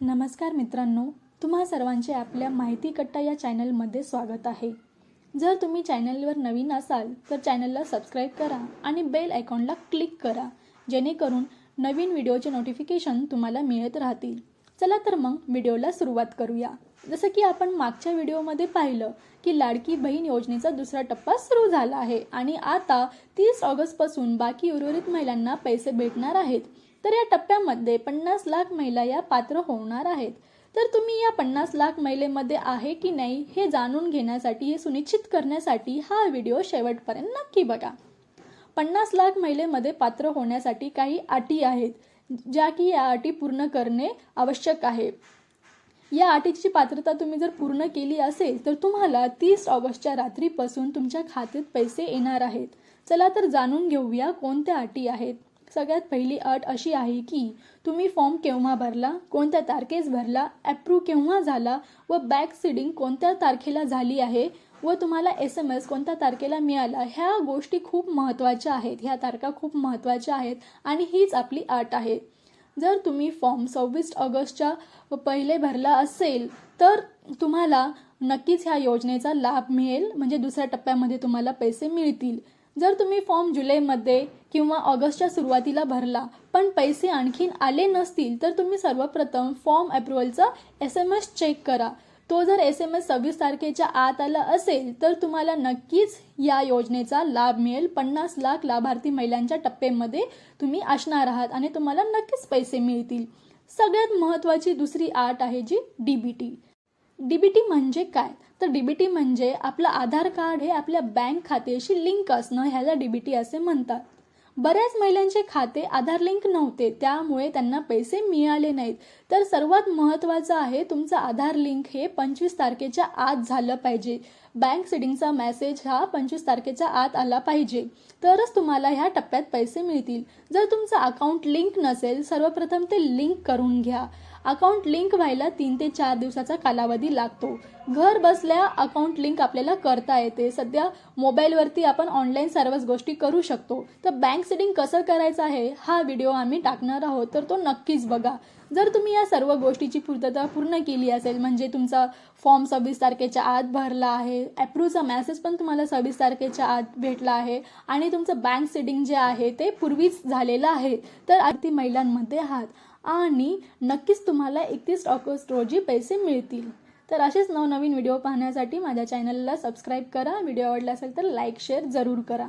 नमस्कार मित्रांनो तुम्हा सर्वांचे आपल्या माहिती कट्टा या चॅनलमध्ये स्वागत आहे. जर तुम्ही चॅनलवर नवीन असाल तर चॅनलला सबस्क्राईब करा आणि बेल आयकॉनला क्लिक करा जेणेकरून नवीन व्हिडिओचे नोटिफिकेशन तुम्हाला मिळत राहतील. चला तर मग व्हिडिओला सुरुवात करूया. जसं की आपण मागच्या व्हिडिओमध्ये पाहिलं की लाडकी बहीण योजनेचा दुसरा टप्पा सुरू झाला आहे आणि आता तीस ऑगस्टपासून बाकी उर्वरित महिलांना पैसे भेटणार आहेत. तर या टप्प्यामध्ये पन्नास लाख महिला या पात्र होणार आहेत. तर तुम्ही या पन्नास लाख महिलेमध्ये आहे की नाही हे जाणून घेण्यासाठी हे सुनिश्चित करण्यासाठी हा व्हिडिओ शेवटपर्यंत नक्की बघा. पन्नास लाख महिलेमध्ये पात्र होण्यासाठी काही अटी आहेत ज्या की या अटी पूर्ण करणे आवश्यक आहे. या अटीची पात्रता तुम्ही जर पूर्ण केली असेल तर तुम्हाला तीस ऑगस्टच्या रात्रीपासून तुमच्या खात्यात पैसे येणार आहेत. चला तर जाणून घेऊया कोणत्या अटी आहेत. सगळ्यात पहिली अट अशी आहे की तुम्ही फॉर्म केव्हा भरला कोणत्या तारखेस भरला ॲप्रूव्ह केव्हा झाला व बॅक सीडिंग कोणत्या तारखेला झाली आहे व तुम्हाला एस एम एस कोणत्या तारखेला मिळाला ह्या गोष्टी खूप महत्त्वाच्या आहेत. ह्या तारखा खूप महत्त्वाच्या आहेत आणि हीच आपली अट आहे. जर तुम्ही फॉर्म सव्वीस ऑगस्टच्या पहिले भरला असेल तर तुम्हाला नक्कीच ह्या योजनेचा लाभ मिळेल. म्हणजे दुसऱ्या टप्प्यामध्ये तुम्हाला पैसे मिळतील. जर तुम्ही फॉर्म जुलैमध्ये किंवा ऑगस्टच्या सुरुवातीला भरला पण पैसे आणखीन आले नसतील तर तुम्ही सर्वप्रथम फॉर्म अप्रुव्हलचा एस एम एस चेक करा. तो जर एस एम एस सव्वीस तारखेच्या आत आला असेल तर तुम्हाला नक्कीच या योजनेचा लाभ मिळेल. पन्नास लाख लाभार्थी महिलांच्या टप्प्यामध्ये तुम्ही असणार आहात आणि तुम्हाला नक्कीच पैसे मिळतील. सगळ्यात महत्त्वाची दुसरी आट आहे जी D B T D B T म्हणजे काय? तर डी बी टी म्हणजे आपलं आधार कार्ड हे आपल्या बँक खात्याशी लिंक असणं ह्याला डी बी टी असे म्हणतात. बऱ्याच महिलांचे खाते आधार लिंक नव्हते त्यामुळे त्यांना पैसे मिळाले नाहीत. तर सर्वात महत्त्वाचं आहे तुमचं आधार लिंक हे पंचवीस तारखेच्या आत झालं पाहिजे. बँक सिडिंगचा मेसेज हा पंचवीस तारखेच्या आत आला पाहिजे. तरच तुम्हाला ह्या टप्प्यात पैसे मिळतील. जर तुमचं अकाउंट लिंक नसेल सर्वप्रथम ते लिंक करून घ्या. अकाउंट लिंक व्हायला तीन ते चार दिवसाचा कालावधी लागतो. घर बसल्या अकाउंट लिंक आपल्याला करता येते. सध्या मोबाईलवरती आपण ऑनलाईन सर्वच गोष्टी करू शकतो. तर बँक सेटिंग कसं करायचं आहे हा व्हिडिओ आम्ही टाकणार आहोत. तर तो नक्कीच बघा. जर तुम्ही या सर्व गोष्टीची पूर्तता पूर्ण केली असेल म्हणजे तुमचा फॉर्म सव्वीस तारखेच्या आत भरला आहे ॲप्रूव्हचा मॅसेज पण तुम्हाला सव्वीस तारखेच्या आत भेटला आहे आणि तुमचं बँक सेटिंग जे आहे ते पूर्वीच झालेलं आहे तर आरती महिलांमध्ये आहात. आणि नक्कीच तुम्हाला एकतीस ऑगस्ट रोजी पैसे मिळतील. तर असेच नवनवीन व्हिडिओ पाहण्यासाठी माझ्या चॅनलला सबस्क्राईब करा. व्हिडिओ आवडला असेल तर लाईक शेअर जरूर करा.